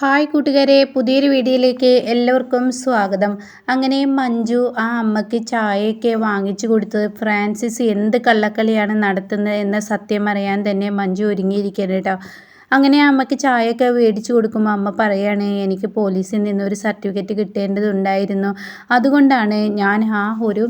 Hi കൂട്ടുകാരെ പുതിയൊരു വീഡിയോയിലേക്ക് എല്ലാവർക്കും സ്വാഗതം. അങ്ങനെ മഞ്ജു ആ അമ്മയ്ക്ക് ചായയൊക്കെ വാങ്ങിച്ചു കൊടുത്ത് ഫ്രാൻസിസ് എന്ത് കള്ളക്കളിയാണ് നടത്തുന്നത് എന്ന സത്യം അറിയാൻ തന്നെ മഞ്ജു ഒരുങ്ങിയിരിക്കുന്നത് കേട്ടോ. അങ്ങനെ അമ്മയ്ക്ക് ചായയൊക്കെ മേടിച്ചു കൊടുക്കുമ്പോൾ അമ്മ പറയാണ് എനിക്ക് പോലീസിൽ നിന്ന് ഒരു സർട്ടിഫിക്കറ്റ് കിട്ടേണ്ടതുണ്ടായിരുന്നു. അതുകൊണ്ടാണ് ഞാൻ ആ ഒരു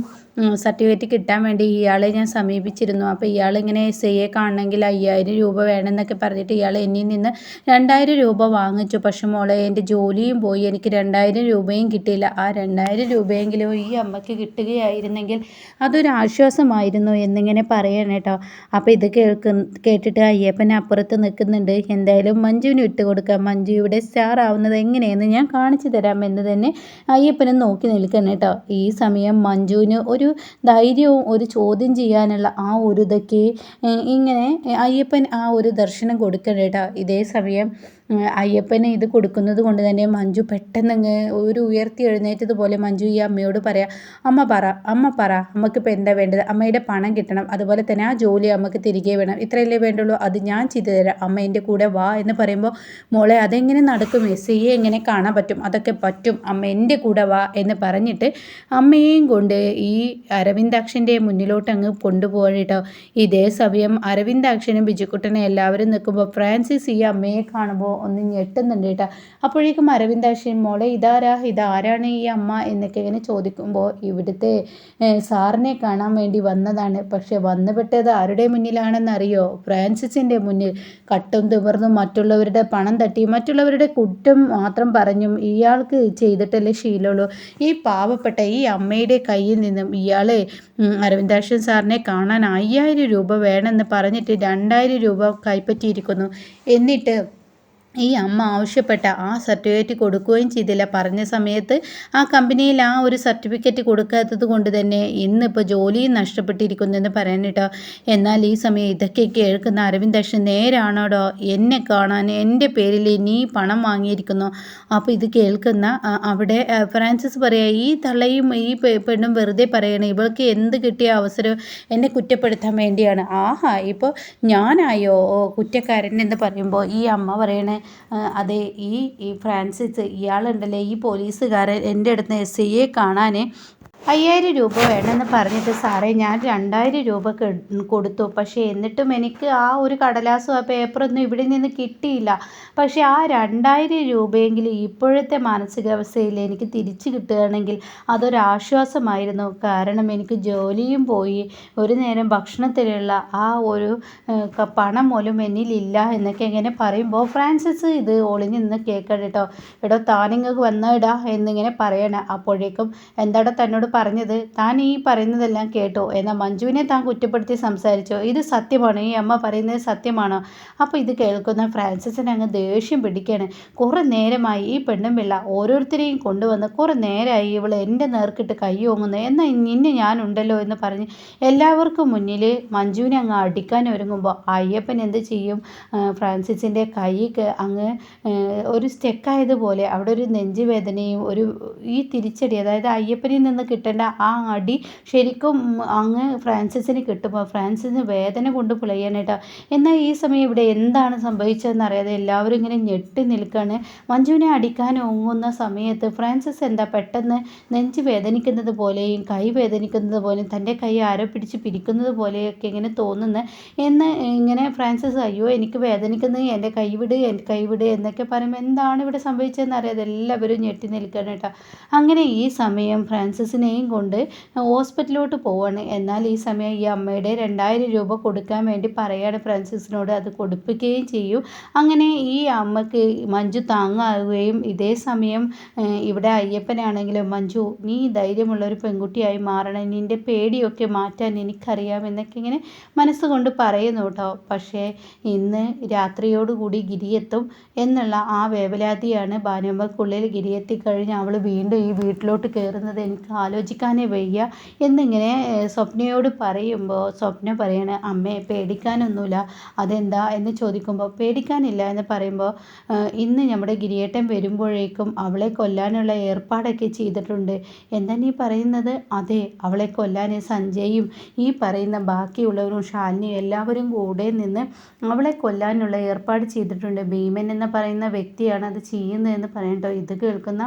സർട്ടിഫിക്കറ്റ് കിട്ടാൻ വേണ്ടി ഇയാളെ ഞാൻ സമീപിച്ചിരുന്നു. അപ്പോൾ ഇയാൾ ഇങ്ങനെ എസ് ഐയെ കാണണമെങ്കിൽ അയ്യായിരം രൂപ വേണമെന്നൊക്കെ പറഞ്ഞിട്ട് ഇയാൾ എന്നിൽ നിന്ന് രണ്ടായിരം രൂപ വാങ്ങിച്ചു. പക്ഷെ മോളെ എന്റെ ജോലിയും പോയി. എനിക്ക് രണ്ടായിരം രൂപയും കിട്ടിയില്ല. ആ രണ്ടായിരം രൂപയെങ്കിലും ഈ അമ്മയ്ക്ക് കിട്ടുകയായിരുന്നെങ്കിൽ അതൊരു ആശ്വാസമായിരുന്നു എന്നിങ്ങനെ പറയണം കേട്ടോ അപ്പോൾ ഇത് കേൾക്ക് കേട്ടിട്ട് അയ്യപ്പൻ അപ്പുറത്ത് നിൽക്കുന്നുണ്ട്. എന്തായാലും മഞ്ജുവിന് ഇട്ട് കൊടുക്കാം. മഞ്ജു ഇവിടെ സ്റ്റാർ ആവുന്നത് എങ്ങനെയെന്ന് ഞാൻ കാണിച്ചു തരാം എന്ന് തന്നെ അയ്യപ്പനും നോക്കി നിൽക്കണം കേട്ടോ ഈ സമയം മഞ്ജുവിന് ഒരു ധൈര്യവും ഒരു ചോദ്യം ചെയ്യാനുള്ള ആ ഒരു ഇതൊക്കെ ഇങ്ങനെ അയ്യപ്പൻ ആ ഒരു ദർശനം കൊടുക്കണേട്ടാ. ഇതേ സമയം അയ്യപ്പന് ഇത് കൊടുക്കുന്നത് കൊണ്ട് തന്നെ മഞ്ജു പെട്ടെന്നങ്ങ് ഒരു ഉയർത്തി എഴുന്നേറ്റതുപോലെ മഞ്ജു ഈ അമ്മയോട് പറയാം അമ്മ പറ അമ്മ പറ അമ്മക്കിപ്പോൾ എന്താ വേണ്ടത്? അമ്മയുടെ പണം കിട്ടണം. അതുപോലെ തന്നെ ആ ജോലി അമ്മയ്ക്ക് തിരികെ വേണം. ഇത്രയല്ലേ വേണ്ടുള്ളൂ. അത് ഞാൻ ചെയ്തു തരാം. അമ്മ എന്റെ കൂടെ വാ എന്ന് പറയുമ്പോൾ മോളെ അതെങ്ങനെ നടക്കും? എസ് എങ്ങനെ കാണാൻ പറ്റും? അതൊക്കെ പറ്റും. അമ്മ എന്റെ കൂടെ വാ എന്ന് പറഞ്ഞിട്ട് അമ്മയെയും കൊണ്ട് ഈ അരവിന്ദാക്ഷന്റെ മുന്നിലോട്ട് അങ്ങ് കൊണ്ടുപോയിട്ടോ ഇതേ സമയം അരവിന്ദാക്ഷനും ബിജുക്കുട്ടനും എല്ലാവരും നിൽക്കുമ്പോൾ ഫ്രാൻസിസ് ഈ അമ്മയെ കാണുമ്പോൾ ഒന്ന് ഞെട്ടുന്നുണ്ട് കേട്ടോ. അപ്പോഴേക്കും അരവിന്ദാക്ഷൻ മോളെ ഇതാരാ? ഇതാരാണ് ഈ അമ്മ? എന്നൊക്കെ ഇങ്ങനെ ചോദിക്കുമ്പോൾ ഇവിടുത്തെ സാറിനെ കാണാൻ വേണ്ടി വന്നതാണ്. പക്ഷെ വന്നുപെട്ടത് ആരുടെ മുന്നിലാണെന്നറിയോ? ഫ്രാൻസിസിന്റെ മുന്നിൽ. കട്ടും തുവർന്നും മറ്റുള്ളവരുടെ പണം തട്ടി മറ്റുള്ളവരുടെ കുറ്റം മാത്രം പറഞ്ഞും ഇയാൾക്ക് ചെയ്തിട്ടല്ലേ ശീലമുള്ളൂ. ഈ പാവപ്പെട്ട ഈ അമ്മയുടെ കയ്യിൽ നിന്നും ഇയാൾ അരവിന്ദാക്ഷൻ സാറിനെ കാണാൻ അയ്യായിരം രൂപ വേണമെന്ന് പറഞ്ഞിട്ട് രണ്ടായിരം രൂപ കൈപ്പറ്റിയിരിക്കുന്നു. എന്നിട്ട് ഈ അമ്മ ആവശ്യപ്പെട്ട ആ സർട്ടിഫിക്കറ്റ് കൊടുക്കുകയും ചെയ്തില്ല. പറഞ്ഞ സമയത്ത് ആ കമ്പനിയിൽ ആ ഒരു സർട്ടിഫിക്കറ്റ് കൊടുക്കാത്തത് കൊണ്ട് തന്നെ ഇന്നിപ്പോൾ ജോലിയും നഷ്ടപ്പെട്ടിരിക്കുന്നു എന്ന് പറയാൻ കേട്ടോ. എന്നാൽ ഈ സമയം ഇതൊക്കെ കേൾക്കുന്ന അരവിന്ദ് അക്ഷൻ നേരാണോടോ? എന്നെ കാണാൻ എന്റെ പേരിൽ നീ പണം വാങ്ങിയിരിക്കുന്നു. അപ്പോൾ ഇത് കേൾക്കുന്ന അവിടെ ഫ്രാൻസിസ് പറയാ ഈ തള്ളയും ഈ പെണ്ണും വെറുതെ പറയണം ഇവൾക്ക് എന്ത് കിട്ടിയ അവസരം എന്നെ കുറ്റപ്പെടുത്താൻ വേണ്ടിയാണ്. ആഹാ ഇപ്പോൾ ഞാനായോ കുറ്റക്കാരൻ എന്ന് പറയുമ്പോൾ ഈ അമ്മ പറയണേ അതെ ഈ ഫ്രാൻസിസ് ഇയാളുണ്ടല്ലേ ഈ പോലീസുകാരൻ എന്റെ അടുത്ത് എസ് ഐയെ കാണാൻ അയ്യായിരം രൂപ വേണമെന്ന് പറഞ്ഞിട്ട് സാറേ ഞാൻ രണ്ടായിരം രൂപ കൊടുത്തു. പക്ഷേ എന്നിട്ടും എനിക്ക് ആ ഒരു കടലാസും ആ പേപ്പറൊന്നും ഇവിടെ നിന്ന് കിട്ടിയില്ല. പക്ഷേ ആ രണ്ടായിരം രൂപയെങ്കിലും ഇപ്പോഴത്തെ മാനസികാവസ്ഥയിൽ എനിക്ക് തിരിച്ചു കിട്ടുകയാണെങ്കിൽ അതൊരാശ്വാസമായിരുന്നു. കാരണം എനിക്ക് ജോലിയും പോയി. ഒരു നേരം ഭക്ഷണത്തിലുള്ള ആ ഒരു പണം പോലും എന്നിലില്ല എന്നൊക്കെ ഇങ്ങനെ പറയുമ്പോൾ ഫ്രാൻസിസ് ഇത് ഒളിഞ്ഞു നിന്ന് കേൾക്കണം കേട്ടോ. എടോ താനിങ്ങക്ക് വന്നടാ എന്നിങ്ങനെ പറയണം. അപ്പോഴേക്കും എന്താടോ തന്നോട് പറഞ്ഞത് താൻ ഈ പറയുന്നതെല്ലാം കേട്ടോ. എന്നാൽ മഞ്ജുവിനെ താൻ കുറ്റപ്പെടുത്തി സംസാരിച്ചോ? ഇത് സത്യമാണോ. ഈ അമ്മ പറയുന്നത് സത്യമാണോ? അപ്പോൾ ഇത് കേൾക്കുന്ന ഫ്രാൻസിസിന് അങ്ങ് ദേഷ്യം പിടിക്കുകയാണ് കുറേ നേരമായി ഈ പെണ്ണും പിള്ള ഓരോരുത്തരെയും കൊണ്ടുവന്ന് കുറേ നേരമായി ഇവൾ എന്റെ നേർക്കിട്ട് കൈ ഓങ്ങുന്നു. എന്നാൽ നിന്നെ ഞാനുണ്ടല്ലോ എന്ന് പറഞ്ഞ് എല്ലാവർക്കും മുന്നിൽ മഞ്ജുവിനെ അങ്ങ് അടിക്കാൻ ഒരുങ്ങുമ്പോൾ അയ്യപ്പൻ എന്ത് ചെയ്യും? ഫ്രാൻസിസിന്റെ കൈ അങ്ങ് ഒരു സ്റ്റെക്കായതുപോലെ അവിടെ ഒരു നെഞ്ചുവേദനയും ഒരു ഈ തിരിച്ചടി അതായത് അയ്യപ്പനിൽ നിന്ന് കിട്ടേണ്ട ആ അടി ശരിക്കും അങ്ങ് ഫ്രാൻസിസിന് കിട്ടുമ്പോൾ ഫ്രാൻസിന് വേദന കൊണ്ട് പിളയാനായിട്ടാ. എന്നാൽ ഈ സമയം ഇവിടെ എന്താണ് സംഭവിച്ചതെന്ന് അറിയാതെ എല്ലാവരും ഇങ്ങനെ ഞെട്ടി നിൽക്കുകയാണ് മഞ്ജുവിനെ അടിക്കാൻ ഒങ്ങുന്ന സമയത്ത് ഫ്രാൻസിസ് എന്താ പെട്ടെന്ന് നെഞ്ച് വേദനിക്കുന്നത് പോലെയും കൈ വേദനിക്കുന്നത് പോലെയും തന്റെ കൈ ആരോ പിടിച്ച് പിരിക്കുന്നത് പോലെയൊക്കെ ഇങ്ങനെ തോന്നുന്ന. എന്ന് ഇങ്ങനെ ഫ്രാൻസിസ് അയ്യോ എനിക്ക് വേദനിക്കുന്നത് എന്റെ കൈവിട് എന്റെ കൈവിട് എന്നൊക്കെ പറയുമ്പോൾ എന്താണ് ഇവിടെ സംഭവിച്ചതെന്ന് അറിയാതെ എല്ലാവരും ഞെട്ടി നിൽക്കണം കേട്ടോ. അങ്ങനെ ഈ സമയം ഫ്രാൻസിസിനെ അമ്മയെയും കൊണ്ട് ഹോസ്പിറ്റലിലോട്ട് പോവാണ്. എന്നാൽ ഈ സമയം ഈ അമ്മയുടെ രണ്ടായിരം രൂപ കൊടുക്കാൻ വേണ്ടി പറയാണ് ഫ്രാൻസിസിനോട്. അത് കൊടുപ്പിക്കുകയും ചെയ്യും. അങ്ങനെ ഈ അമ്മയ്ക്ക് മഞ്ജു താങ്ങാവുകയും ഇതേ സമയം ഇവിടെ അയ്യപ്പനാണെങ്കിലും മഞ്ജു നീ ധൈര്യമുള്ളൊരു പെൺകുട്ടിയായി മാറണം. നിന്റെ പേടിയൊക്കെ മാറ്റാൻ എനിക്കറിയാം എന്നൊക്കെ ഇങ്ങനെ മനസ്സുകൊണ്ട് പറയുന്നു കേട്ടോ. പക്ഷേ ഇന്ന് രാത്രിയോടുകൂടി ഗിരിയെത്തും എന്നുള്ള ആ വേവലാതിയാണ് ഭാനുമ്മക്കുള്ളിൽ ഗിരിയെത്തിക്കഴിഞ്ഞ് അവൾ വീണ്ടും ഈ വീട്ടിലോട്ട് കയറുന്നത് എനിക്ക് ആലോചിച്ച് ആലോചിക്കാനേ വയ്യ. എന്നിങ്ങനെ സ്വപ്നയോട് പറയുമ്പോൾ സ്വപ്ന പറയണ അമ്മേ പേടിക്കാനൊന്നുമില്ല. അതെന്താ? എന്ന് ചോദിക്കുമ്പോൾ പേടിക്കാനില്ല എന്ന് പറയുമ്പോൾ ഇന്ന് നമ്മുടെ ഗിരിയേട്ടൻ വരുമ്പോഴേക്കും അവളെ കൊല്ലാനുള്ള ഏർപ്പാടൊക്കെ ചെയ്തിട്ടുണ്ട്. എന്താ നീ പറയുന്നത്? അതെ അവളെ കൊല്ലാൻ സഞ്ജയും ഈ പറയുന്ന ബാക്കിയുള്ളവരും ഷാലിനിയും എല്ലാവരും കൂടെ നിന്ന് അവളെ കൊല്ലാനുള്ള ഏർപ്പാട് ചെയ്തിട്ടുണ്ട്. ഭീമൻ എന്ന് പറയുന്ന വ്യക്തിയാണ് അത് ചെയ്യുന്നതെന്ന് പറയട്ടോ ഇത് കേൾക്കുന്ന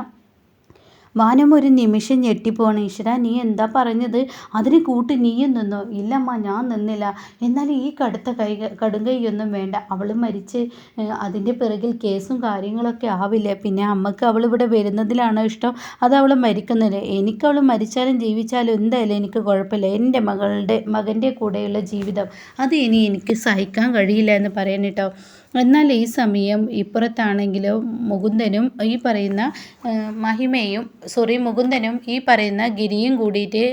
വാനം ഒരു നിമിഷം ഞെട്ടിപ്പോണ്. ഈശ്വര നീ എന്താ പറഞ്ഞത്? അതിന് കൂട്ട് നീയും നിന്നു? ഇല്ലമ്മ ഞാൻ നിന്നില്ല. എന്നാൽ ഈ കടുത്ത കൈ കടുങ്കൈയൊന്നും വേണ്ട. അവൾ മരിച്ച് അതിന്റെ പിറകിൽ കേസും കാര്യങ്ങളൊക്കെ ആവില്ലേ? പിന്നെ അമ്മയ്ക്ക് അവൾ ഇവിടെ വരുന്നതിലാണോ ഇഷ്ടം? അത് അവൾ മരിക്കുന്നില്ല? എനിക്ക് മരിച്ചാലും ജീവിച്ചാലും എന്തായാലും എനിക്ക് കുഴപ്പമില്ല. എന്റെ മകളുടെ മകന്റെ കൂടെയുള്ള ജീവിതം. അത് ഇനി എനിക്ക് സഹിക്കാൻ കഴിയില്ല എന്ന് പറയാനിട്ടോ എന്നാൽ ഈ സമയം ഇപ്പുറത്താണെങ്കിലോ മുകുന്ദനും ഈ പറയുന്ന മഹിമയും സോറി മുകുന്ദനും ഈ പറയുന്ന ഗിരിയും കൂടിയിട്ട്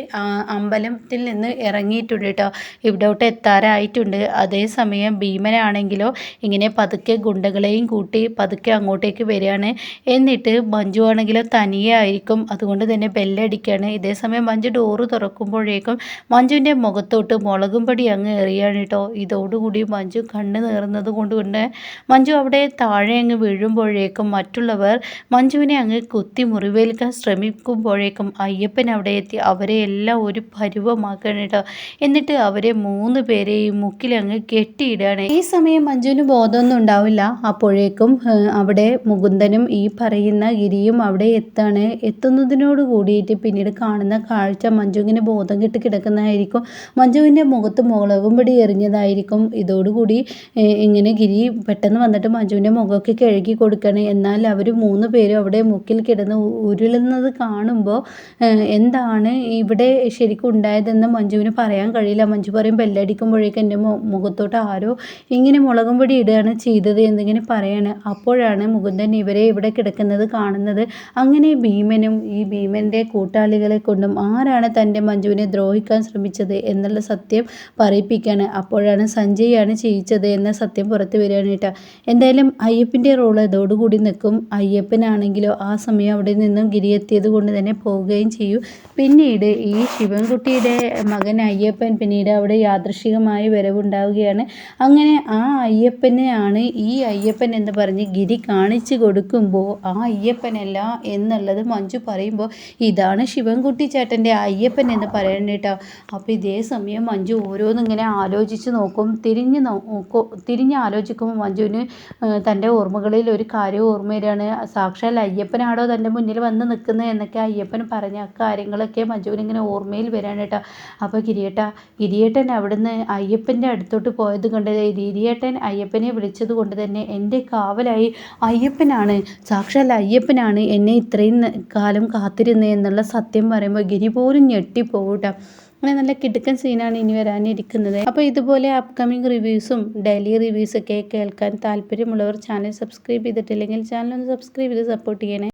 അമ്പലത്തിൽ നിന്ന് ഇറങ്ങിയിട്ടുണ്ട് കേട്ടോ. ഇവിടോട്ട് എത്താറായിട്ടുണ്ട്. അതേസമയം ഭീമനാണെങ്കിലോ ഇങ്ങനെ പതുക്കെ ഗുണ്ടകളെയും കൂട്ടി പതുക്കെ അങ്ങോട്ടേക്ക് വരികയാണ്. എന്നിട്ട് മഞ്ജു ആണെങ്കിലോ തനിയെ ആയിരിക്കും. അതുകൊണ്ട് തന്നെ ബെല്ലടിക്കുകയാണ് ഇതേസമയം മഞ്ജു ഡോറ് തുറക്കുമ്പോഴേക്കും മഞ്ജുവിന്റെ മുഖത്തോട്ട് മുളകും പൊടി അങ്ങ് എറിയാണ് കേട്ടോ. ഇതോടുകൂടി മഞ്ജു കണ്ണ് നേറുന്നത് കൊണ്ട് മഞ്ജു അവിടെ താഴെ അങ്ങ് വീഴുമ്പോഴേക്കും മറ്റുള്ളവർ മഞ്ജുവിനെ അങ്ങ് കുത്തി മുറിവേൽക്കാൻ ശ്രമിക്കുമ്പോഴേക്കും അയ്യപ്പൻ അവിടെ എത്തി അവരെ എല്ലാം ഒരു പരുവമാക്കണിട്ടോ എന്നിട്ട് അവരെ മൂന്ന് പേരെയും മുക്കിലങ്ങ് കെട്ടിയിടുകയാണ് ഈ സമയം മഞ്ജുവിന് ബോധമൊന്നും ഉണ്ടാവില്ല. അപ്പോഴേക്കും അവിടെ മുകുന്ദനും ഈ പറയുന്ന ഗിരിയും അവിടെ എത്താണ് എത്തുന്നതിനോട് കൂടിയിട്ട് പിന്നീട് കാണുന്ന കാഴ്ച മഞ്ജുവിന് ബോധം കെട്ട് കിടക്കുന്നതായിരിക്കും. മഞ്ജുവിന്റെ മുഖത്ത് മുളകും പിടി എറിഞ്ഞതായിരിക്കും. ഇതോടുകൂടി ഇങ്ങനെ ഗിരി പെട്ടെന്ന് വന്നിട്ട് മഞ്ജുവിന്റെ മുഖമൊക്കെ കഴുകി കൊടുക്കണേ. എന്നാൽ അവർ മൂന്ന് പേരും അവിടെ മുക്കിൽ കിടന്ന് ഉരുളുന്നത് കാണുമ്പോൾ എന്താണ് ഇവിടെ ശരിക്കും ഉണ്ടായതെന്ന് മഞ്ജുവിന് പറയാൻ കഴിയില്ല. മഞ്ജു പറയും ബെല്ലടിക്കുമ്പോഴേക്കും എന്റെ മുഖത്തോട്ട് ആരോ ഇങ്ങനെ മുളകും പൊടി ഇടുകയാണ് ചെയ്തത് എന്നിങ്ങനെ പറയാണ്. അപ്പോഴാണ് മുകുന്ദൻ ഇവരെ ഇവിടെ കിടക്കുന്നത് കാണുന്നത്. അങ്ങനെ ഭീമനും ഈ ഭീമന്റെ കൂട്ടാളികളെ കൊണ്ടും ആരാണ് തന്റെ മഞ്ജുവിനെ ദ്രോഹിക്കാൻ ശ്രമിച്ചത് എന്നുള്ള സത്യം പറയിപ്പിക്കുകയാണ് അപ്പോഴാണ് സഞ്ജയാണ് ചെയ്യിച്ചത് എന്ന സത്യം പുറത്തു വരികയാണ് കേട്ടോ എന്തായാലും അയ്യപ്പന്റെ റോൾ അതോടുകൂടി നിൽക്കും. അയ്യപ്പനാണെങ്കിലോ ആ സമയം അവിടെ നിന്നും ഗിരിയെത്തിയത് കൊണ്ട് തന്നെ പോവുകയും ചെയ്യും. പിന്നീട് ഈ ശിവൻകുട്ടിയുടെ മകൻ അയ്യപ്പൻ പിന്നീട് അവിടെ യാദൃശികമായി വരവുണ്ടാവുകയാണ്. അങ്ങനെ ആ അയ്യപ്പനെയാണ് ഈ അയ്യപ്പൻ എന്ന് പറഞ്ഞ് ഗിരി കാണിച്ചു കൊടുക്കുമ്പോൾ ആ അയ്യപ്പനല്ല എന്നുള്ളത് മഞ്ജു പറയുമ്പോൾ ഇതാണ് ശിവൻകുട്ടി ചേട്ടന്റെ അയ്യപ്പൻ എന്ന് പറയണം കേട്ടോ. അപ്പോൾ ഇതേ സമയം മഞ്ജു ഓരോന്നിങ്ങനെ ആലോചിച്ച് നോക്കും. തിരിഞ്ഞ് നോക്കും തിരിഞ്ഞ് ആലോചിക്കുമ്പോൾ മഞ്ജുവിന് തന്റെ ഓർമ്മകളിൽ ഒരു കാര്യം ഓർമ്മ വരികയാണ് സാക്ഷാൽ അയ്യപ്പനാണോ തന്റെ മുന്നിൽ വന്ന് നിൽക്കുന്നത് എന്നൊക്കെ അയ്യപ്പൻ പറഞ്ഞ കാര്യങ്ങളൊക്കെ മഞ്ജുവിനിങ്ങനെ ഓർമ്മയിൽ വരികയാണ് കേട്ടോ. അപ്പോൾ ഗിരിയേട്ട ഗിരിയേട്ടൻ അവിടുന്ന് അയ്യപ്പന്റെ അടുത്തോട്ട് പോയത് കൊണ്ട് ഗിരിയേട്ടൻ അയ്യപ്പനെ വിളിച്ചത് കൊണ്ട് തന്നെ എന്റെ കാവലായി. അയ്യപ്പനാണ് സാക്ഷാൽ അയ്യപ്പനാണ് എന്നെ ഇത്രയും കാലം കാത്തിരുന്നത് എന്നുള്ള സത്യം പറയുമ്പോൾ ഗിരി പോലും ഞെട്ടിപ്പോകട്ടോ അങ്ങനെ നല്ല കിടുക്കൻ സീനാണ് ഇനി വരാനിരിക്കുന്നത്. അപ്പോൾ ഇതുപോലെ അപ്കമിങ് റിവ്യൂസും ഡെയിലി റിവ്യൂസൊക്കെ കേൾക്കാൻ താല്പര്യമുള്ളവർ ചാനൽ സബ്സ്ക്രൈബ് ചെയ്തിട്ടില്ലെങ്കിൽ ചാനൽ ഒന്ന് സബ്സ്ക്രൈബ് ചെയ്ത് സപ്പോർട്ട് ചെയ്യണേ.